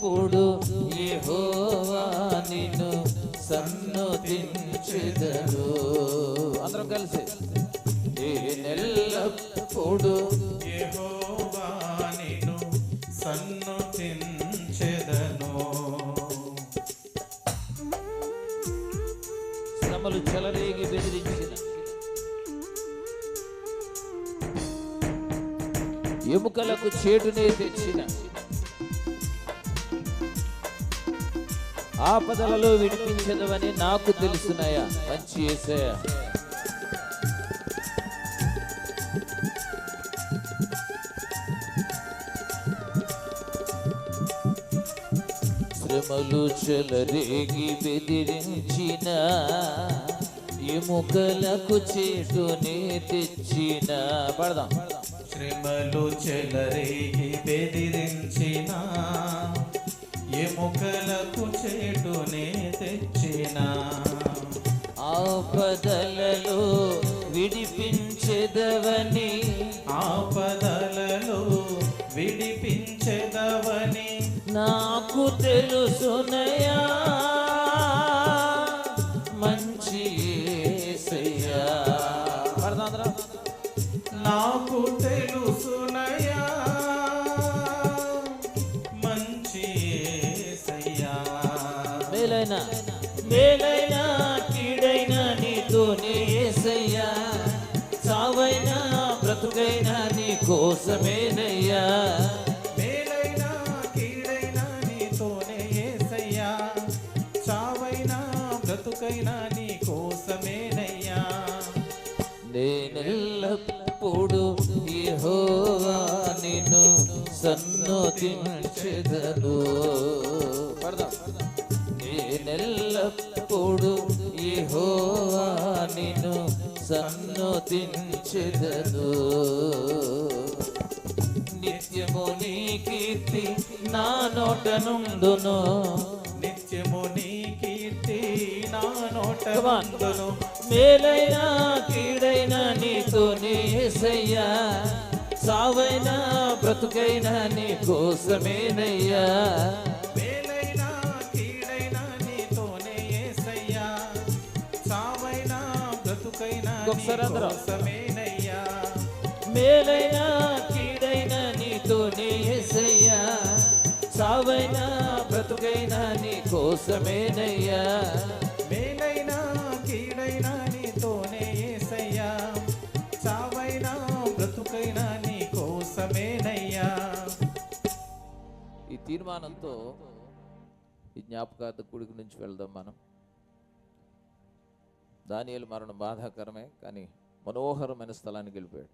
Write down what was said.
ఎప్పుడు యెహోవా నిన్ను సన్నుతించెదను అందరం కలిసి నేనెల్లప్పుడు యెహోవా నిన్ను సన్నుతించెదను శ్రమలు చెలరేగి బెదిరించిన ఎముకలకు చేటునే తెచ్చిన ఆపదలలో విడిపించదవని నాకు తెలుసునయా మంచి ఏసయ్య. శ్రమలు చెలరేగి బెదిరించిన ఎముకలకు చేటునే తెచ్చిన. పడదాం. శ్రమలు చెలరేగి బెదిరించిన ఎముకలకు చేటునే తెచ్చిన. ఆపదలలో విడిపించెదవని. ఆపదలలో విడిపించెదవని. నాకు తెలుసునయా మంచి? నాకు తెలుసునయా మేలైన మేలైన కీడైన నీతోనే ఏసయ్యా చావైనా బ్రతుకైనా నీ కోసమేనయ్యా మేలైన కీడైన నీతోనే యేసయ్యా చావైనా బ్రతుకైనా నీ కోసమేనయ్యా నేనెల్లప్పుడు యెహోవా నిన్ను సన్నోతించెదను. పడదాం. నేనెల్లప్పుడు యెహోవా నిన్ను సన్నోతించెదను నిత్యము నీ కీర్తి నా నోట నుండును నిత్యము నీ కీర్తి నా నోట. నుండును. మేలైన కీడైన నీతో ఏసయ్యా సావైనా బ్రతుకైనా నీ కోసమేనయ్యా ఇంకొకసారి అందరం. మేలైన కీడైన నీతో ఏసయ్యా. సావైనా బ్రతుకైనా నీ కోసమేనయ్యా మేలైన కీడైన నీతోనే యేసయ్యా చావైనా బ్రతుకైనా నీ కోసమేనయ్యా ఈ తీర్మానంతో ఈ జ్ఞాపకార్థ కుడికి నుంచి వెళ్దాం మనం. దానియలు మరణం బాధాకరమే కానీ మనోహరమైన స్థలానికి వెళ్ళిపోయాడు.